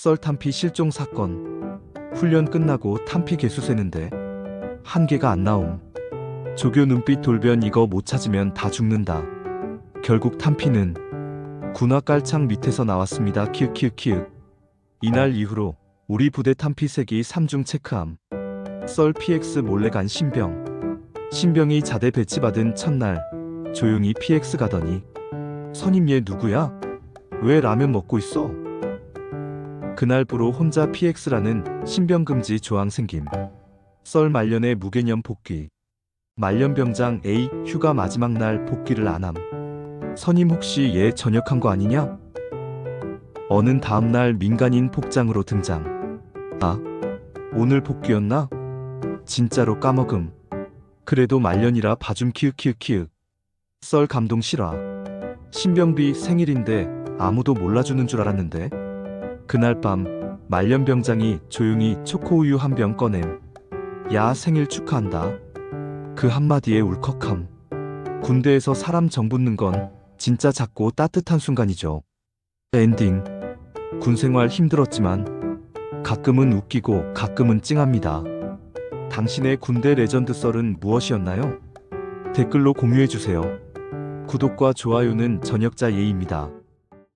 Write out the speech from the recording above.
썰 탄피 실종 사건. 훈련 끝나고 탄피 개수 세는데 한 개가 안 나옴. 조교 눈빛 돌변 이거 못 찾으면 다 죽는다. 결국 탄피는 군화 깔창 밑에서 나왔습니다. 키읔키읔키읔. 이날 이후로 우리 부대 탄피 색이 3중 체크함. 썰 PX 몰래 간 신병. 신병이 자대 배치받은 첫날 조용히 PX 가더니 선임 얘 누구야? 왜 라면 먹고 있어? 그날부로 혼자 PX라는 신병금지 조항 생김. 썰 말년의 무개념 복귀. 말년병장 A 휴가 마지막 날 복귀를 안 함. 선임 혹시 얘 전역한 거 아니냐? 어는 다음날 민간인 복장으로 등장. 아, 오늘 복귀였나? 진짜로 까먹음. 그래도 말년이라 봐줌 키읔키읔키읔. 썰 감동 실화. 신병비 생일인데 아무도 몰라주는 줄 알았는데. 그날 밤 말년병장이 조용히 초코우유 한 병 꺼냄. 야 생일 축하한다. 그 한마디에 울컥함. 군대에서 사람 정 붙는 건 진짜 작고 따뜻한 순간이죠. 엔딩. 군 생활 힘들었지만 가끔은 웃기고 가끔은 찡합니다. 당신의 군대 레전드 썰은 무엇이었나요? 댓글로 공유해주세요. 구독과 좋아요는 전역자 예입니다.